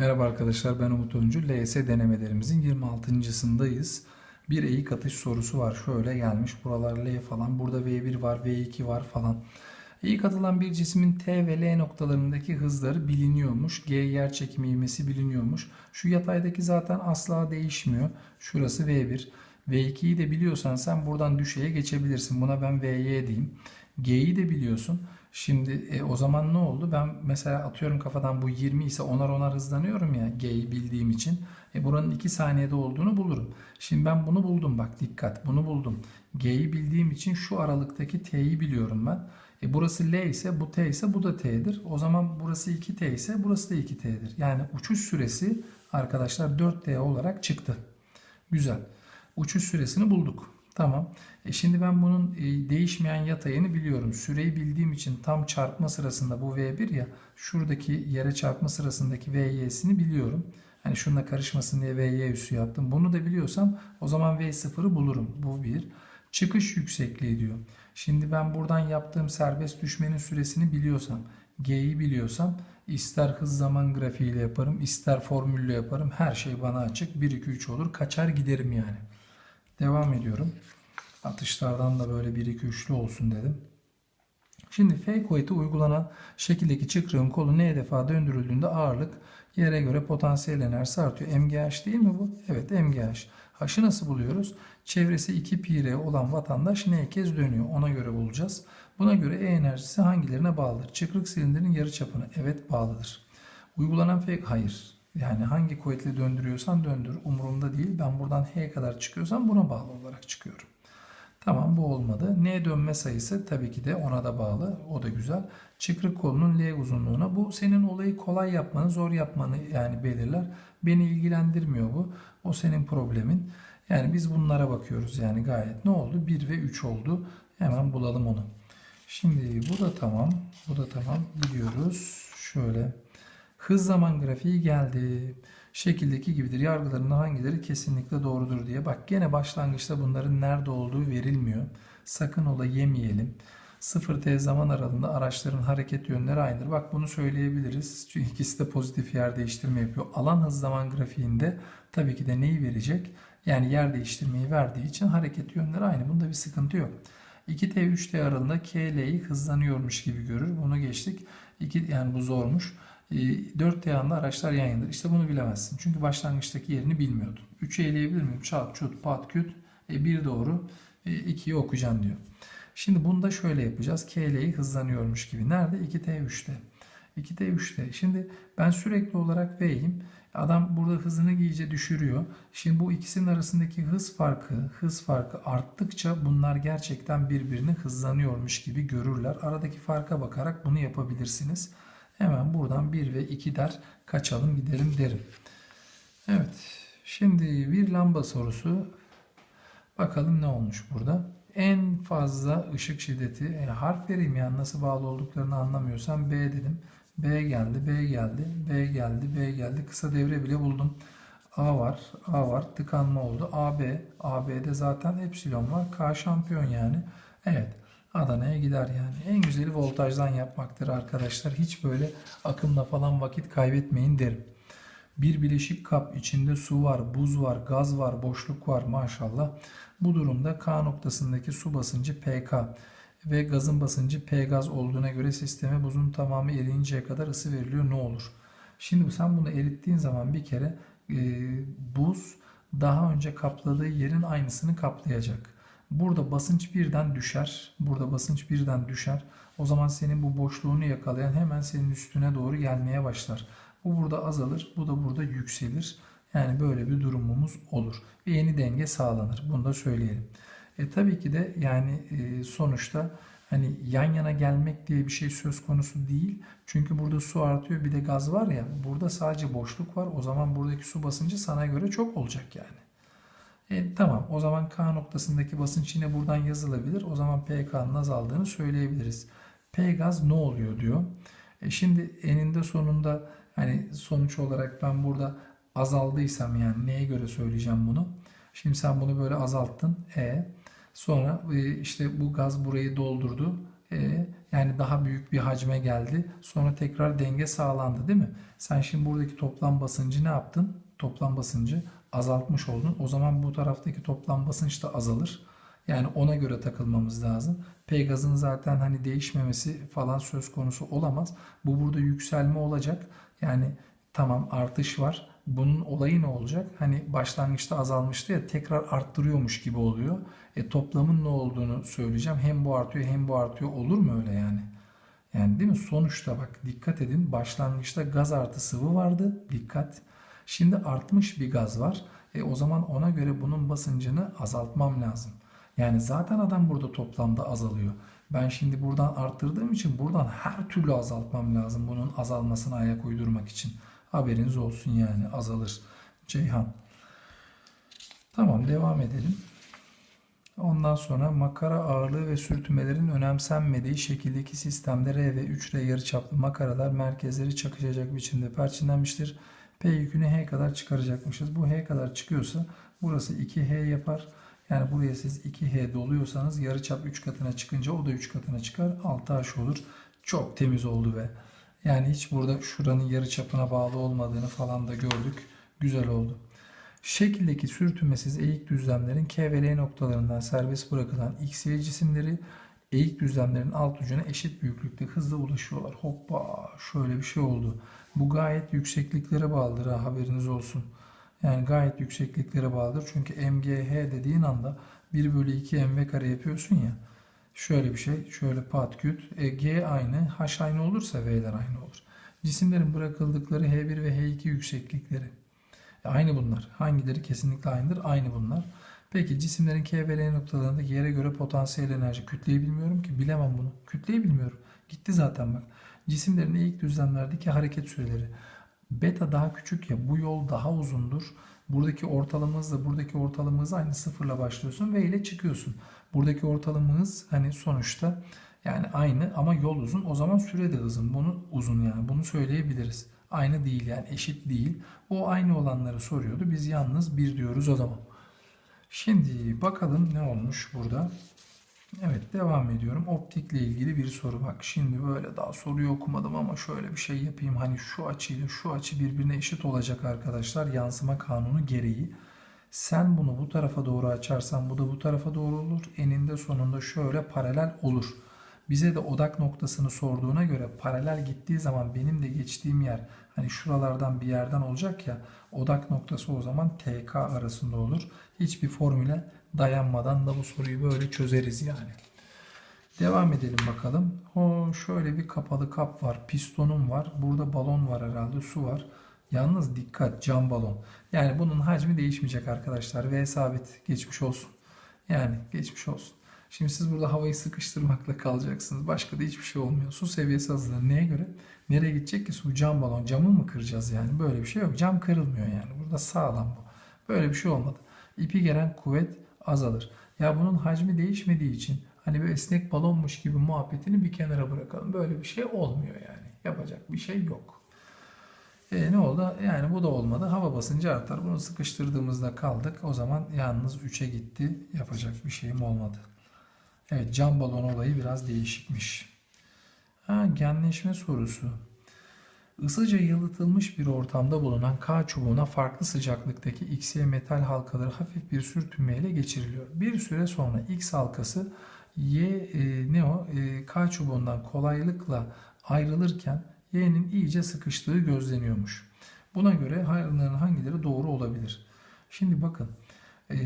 Merhaba arkadaşlar ben Umut Öncü. LS denemelerimizin 26.sındayız. Bir eğik atış sorusu var. Şöyle gelmiş. Buralar L falan. Burada V1 var, V2 var falan. Eğik atılan bir cismin T ve L noktalarındaki hızları biliniyormuş. G yer çekimi ivmesi biliniyormuş. Şu yataydaki zaten asla değişmiyor. Şurası V1. V2'yi de biliyorsan sen buradan düşeye geçebilirsin. Buna ben VY diyeyim. G'yi de biliyorsun. Şimdi e, o zaman ne oldu? Ben mesela atıyorum kafadan bu 20 ise onar onar hızlanıyorum ya G'yi bildiğim için. E, buranın 2 saniyede olduğunu bulurum. Şimdi ben bunu buldum bak dikkat bunu buldum. G'yi bildiğim için şu aralıktaki T'yi biliyorum ben. E, burası L ise bu T ise bu da T'dir. O zaman burası 2T ise burası da 2T'dir. Yani uçuş süresi arkadaşlar 4T olarak çıktı. Güzel. Uçuş süresini bulduk. Tamam. E şimdi ben bunun e, değişmeyen yatayını biliyorum. Süreyi bildiğim için tam çarpma sırasında bu V1 ya şuradaki yere çarpma sırasındaki VY'sini biliyorum. Hani şununla karışmasın diye VY üssü yaptım. Bunu da biliyorsam o zaman V0'ı bulurum. Bu bir. Çıkış yüksekliği diyor. Şimdi ben buradan yaptığım serbest düşmenin süresini biliyorsam, G'yi biliyorsam ister hız zaman grafiğiyle yaparım, ister formülle yaparım. Her şey bana açık. 1 2 3 olur. Kaçar giderim yani. Devam ediyorum. Atışlardan da böyle 1 2 3'lü olsun dedim. Şimdi F kuvveti uygulanan şekildeki çıkrığın kolu ne defa döndürüldüğünde ağırlık yere göre potansiyel enerjisi artıyor. MGH değil mi bu? Evet MGH. H'ı nasıl buluyoruz? Çevresi 2 pi r olan vatandaş ne kez dönüyor? Ona göre bulacağız. Buna göre E enerjisi hangilerine bağlıdır? Çıkrık silindirin yarı çapına. Evet bağlıdır. Uygulanan F hayır. Yani hangi kuvvetle döndürüyorsan döndür. Umurumda değil. Ben buradan H kadar çıkıyorsam buna bağlı olarak çıkıyorum. Tamam bu olmadı. N dönme sayısı tabii ki de ona da bağlı. O da güzel. Çıkrık kolunun L uzunluğuna. Bu senin olayı kolay yapmanı, zor yapmanı yani belirler. Beni ilgilendirmiyor bu. O senin problemin. Yani biz bunlara bakıyoruz yani gayet. Ne oldu? 1 ve 3 oldu. Hemen bulalım onu. Şimdi bu da tamam. Bu da tamam. Biliyoruz. Şöyle. Hız zaman grafiği geldi. Şekildeki gibidir. Yargılarından hangileri kesinlikle doğrudur diye. Bak gene başlangıçta bunların nerede olduğu verilmiyor. Sakın ola yemeyelim. 0T zaman aralığında araçların hareket yönleri aynıdır. Bak bunu söyleyebiliriz. Çünkü ikisi de pozitif yer değiştirme yapıyor. Alan hız zaman grafiğinde tabii ki de neyi verecek? Yani yer değiştirmeyi verdiği için hareket yönleri aynı. Bunda bir sıkıntı yok. 2T 3T aralığında KL'yi hızlanıyormuş gibi görür. Bunu geçtik. 2, yani bu zormuş. 4 yanında araçlar yan yanadır. İşte bunu bilemezsin. Çünkü başlangıçtaki yerini bilmiyordun. 3'ü eleyebilir miyim? Çat, çut, pat, küt. E, 1 doğru. E, 2'yi okuyacaksın diyor. Şimdi bunu da şöyle yapacağız. KL'yi hızlanıyormuş gibi. Nerede? 2T 3'te. 2T 3'te. Şimdi ben sürekli olarak V'yim. Adam burada hızını iyice düşürüyor. Şimdi bu ikisinin arasındaki hız farkı, hız farkı arttıkça bunlar gerçekten birbirini hızlanıyormuş gibi görürler. Aradaki farka bakarak bunu yapabilirsiniz. Hemen buradan 1 ve 2 der kaçalım gidelim derim. Evet. Şimdi bir lamba sorusu. Bakalım ne olmuş burada. En fazla ışık şiddeti e, harf vereyim yani nasıl bağlı olduklarını anlamıyorsam B dedim. B geldi, B geldi, B geldi, B geldi. Kısa devre bile buldum. A var, A var. Tıkanma oldu. AB, AB'de zaten epsilon var. K şampiyon yani. Evet. Adana'ya gider yani. En güzeli voltajdan yapmaktır arkadaşlar. Hiç böyle akımla falan vakit kaybetmeyin derim. Bir bileşik kap içinde su var, buz var, gaz var, boşluk var maşallah. Bu durumda K noktasındaki su basıncı PK ve gazın basıncı P gaz olduğuna göre sisteme buzun tamamı eriyinceye kadar ısı veriliyor ne olur? Şimdi sen bunu erittiğin zaman bir kere e, buz daha önce kapladığı yerin aynısını kaplayacak. Burada basınç birden düşer. Burada basınç birden düşer. O zaman senin bu boşluğunu yakalayan hemen senin üstüne doğru gelmeye başlar. Bu burada azalır. Bu da burada yükselir. Yani böyle bir durumumuz olur. Ve yeni denge sağlanır. Bunu da söyleyelim. E tabii ki de yani e, sonuçta hani yan yana gelmek diye bir şey söz konusu değil. Çünkü burada su artıyor bir de gaz var ya. Burada sadece boşluk var. O zaman buradaki su basıncı sana göre çok olacak yani. E, tamam o zaman K noktasındaki basınç yine buradan yazılabilir. O zaman PK'nın azaldığını söyleyebiliriz. P gaz ne oluyor diyor. E, şimdi eninde sonunda hani sonuç olarak ben burada azaldıysam yani neye göre söyleyeceğim bunu. Şimdi sen bunu böyle azalttın. E sonra e, işte bu gaz burayı doldurdu. E, Yani daha büyük bir hacme geldi. Sonra tekrar denge sağlandı değil mi? Sen şimdi buradaki toplam basıncı ne yaptın? Toplam basıncı azaltmış oldun. O zaman bu taraftaki toplam basınç da azalır. Yani ona göre takılmamız lazım. P gazın zaten hani değişmemesi falan söz konusu olamaz. Bu burada yükselme olacak. Yani tamam artış var. Bunun olayı ne olacak? Hani başlangıçta azalmıştı ya tekrar arttırıyormuş gibi oluyor. E toplamın ne olduğunu söyleyeceğim. Hem bu artıyor hem bu artıyor. Olur mu öyle yani? Yani değil mi? Sonuçta bak dikkat edin. Başlangıçta gaz artı sıvı vardı. Dikkat. Şimdi artmış bir gaz var. E o zaman ona göre bunun basıncını azaltmam lazım. Yani zaten adam burada toplamda azalıyor. Ben şimdi buradan arttırdığım için buradan her türlü azaltmam lazım. Bunun azalmasına ayak uydurmak için. Haberiniz olsun yani azalır. Ceyhan. Tamam devam edelim. Ondan sonra makara ağırlığı ve sürtünmelerin önemsenmediği şekildeki sistemde R ve 3R yarıçaplı makaralar merkezleri çakışacak biçimde perçinlenmiştir. P yükünü H kadar çıkaracakmışız. Bu H kadar çıkıyorsa burası 2H yapar. Yani buraya siz 2H doluyorsanız yarıçap 3 katına çıkınca o da 3 katına çıkar. 6H olur. Çok temiz oldu ve yani hiç burada şuranın yarıçapına bağlı olmadığını falan da gördük. Güzel oldu. Şekildeki sürtünmesiz eğik düzlemlerin K ve L noktalarından serbest bırakılan X ve cisimleri eğik düzlemlerin alt ucuna eşit büyüklükte hızla ulaşıyorlar. Hoppa şöyle bir şey oldu. Bu gayet yüksekliklere bağlıdır ha haberiniz olsun. Yani gayet yüksekliklere bağlıdır. Çünkü MGH dediğin anda 1 bölü 2 mv kare yapıyorsun ya. Şöyle bir şey. Şöyle pat küt. E, G aynı. H aynı olursa V'ler aynı olur. Cisimlerin bırakıldıkları H1 ve H2 yükseklikleri. E, aynı bunlar. Hangileri kesinlikle aynıdır? Aynı bunlar. Peki cisimlerin K ve L noktalarında yere göre potansiyel enerji. Kütleyi bilmiyorum ki. Bilemem bunu. Kütleyi bilmiyorum. Gitti zaten bak. Cisimlerin ilk düzlemlerdeki hareket süreleri. Beta daha küçük ya bu yol daha uzundur. Buradaki ortalama hızla buradaki ortalama hız aynı sıfırla başlıyorsun ve ile çıkıyorsun. Buradaki ortalama hız hani sonuçta yani aynı ama yol uzun. O zaman süre de uzun. Bunu uzun yani. Bunu söyleyebiliriz. Aynı değil yani eşit değil. O aynı olanları soruyordu. Biz yalnız bir diyoruz o zaman. Şimdi bakalım ne olmuş burada. Evet devam ediyorum. Optikle ilgili bir soru. Bak şimdi böyle daha soruyu okumadım ama şöyle bir şey yapayım. Hani şu açıyla şu açı birbirine eşit olacak arkadaşlar. Yansıma kanunu gereği. Sen bunu bu tarafa doğru açarsan bu da bu tarafa doğru olur. Eninde sonunda şöyle paralel olur. Bize de odak noktasını sorduğuna göre paralel gittiği zaman benim de geçtiğim yer hani şuralardan bir yerden olacak ya odak noktası o zaman TK arasında olur. Hiçbir formüle dayanmadan da bu soruyu böyle çözeriz yani. Devam edelim bakalım. O şöyle bir kapalı kap var. Pistonum var. Burada balon var herhalde. Su var. Yalnız dikkat cam balon. Yani bunun hacmi değişmeyecek arkadaşlar. V sabit. Geçmiş olsun. Yani geçmiş olsun. Şimdi siz burada havayı sıkıştırmakla kalacaksınız. Başka da hiçbir şey olmuyor. Su seviyesi azalır. Neye göre? Nereye gidecek ki su? Cam balon. Camı mı kıracağız yani? Böyle bir şey yok. Cam kırılmıyor yani. Burada sağlam bu. Böyle bir şey olmadı. İpi gelen kuvvet azalır. Ya bunun hacmi değişmediği için hani bir esnek balonmuş gibi muhabbetini bir kenara bırakalım. Böyle bir şey olmuyor yani. Yapacak bir şey yok. E ne oldu? Yani bu da olmadı. Hava basıncı artar. Bunu sıkıştırdığımızda kaldık. O zaman yalnız 3'e gitti. Yapacak bir şeyim olmadı. Evet cam balon olayı biraz değişikmiş. Ha, genleşme sorusu. Isıca yalıtılmış bir ortamda bulunan K çubuğuna farklı sıcaklıktaki X'ye metal halkaları hafif bir sürtünmeyle geçiriliyor. Bir süre sonra X halkası Y e, ne o e, K çubuğundan kolaylıkla ayrılırken Y'nin iyice sıkıştığı gözleniyormuş. Buna göre bunların hangileri doğru olabilir? Şimdi bakın e,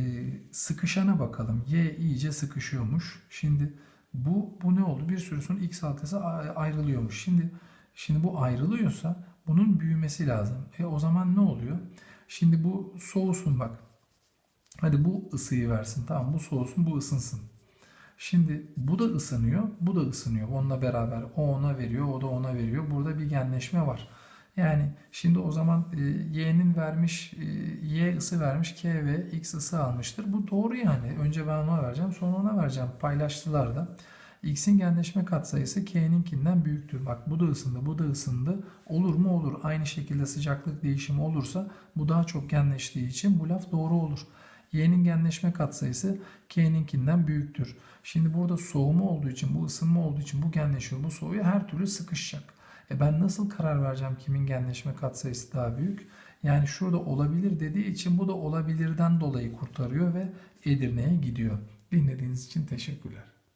sıkışana bakalım. Y iyice sıkışıyormuş. Şimdi bu bu ne oldu? Bir süre sonra X halkası ayrılıyormuş. Şimdi Şimdi bu ayrılıyorsa bunun büyümesi lazım. E o zaman ne oluyor? Şimdi bu soğusun bak. Hadi bu ısıyı versin. Tamam bu soğusun bu ısınsın. Şimdi bu da ısınıyor, bu da ısınıyor. Onunla beraber o ona veriyor, o da ona veriyor. Burada bir genleşme var. Yani şimdi o zaman e, y'nin vermiş, e, y ısı vermiş, k ve x ısı almıştır. Bu doğru yani. Önce ben ona vereceğim, sonra ona vereceğim. Paylaştılar da. X'in genleşme katsayısı K'ninkinden büyüktür. Bak bu da ısındı, bu da ısındı. Olur mu? Olur. Aynı şekilde sıcaklık değişimi olursa bu daha çok genleştiği için bu laf doğru olur. Y'nin genleşme katsayısı K'ninkinden büyüktür. Şimdi burada soğuma olduğu için, bu ısınma olduğu için bu genleşiyor, bu soğuyor. Her türlü sıkışacak. E ben nasıl karar vereceğim kimin genleşme katsayısı daha büyük? Yani şurada olabilir dediği için bu da olabilirden dolayı kurtarıyor ve Edirne'ye gidiyor. Dinlediğiniz için teşekkürler.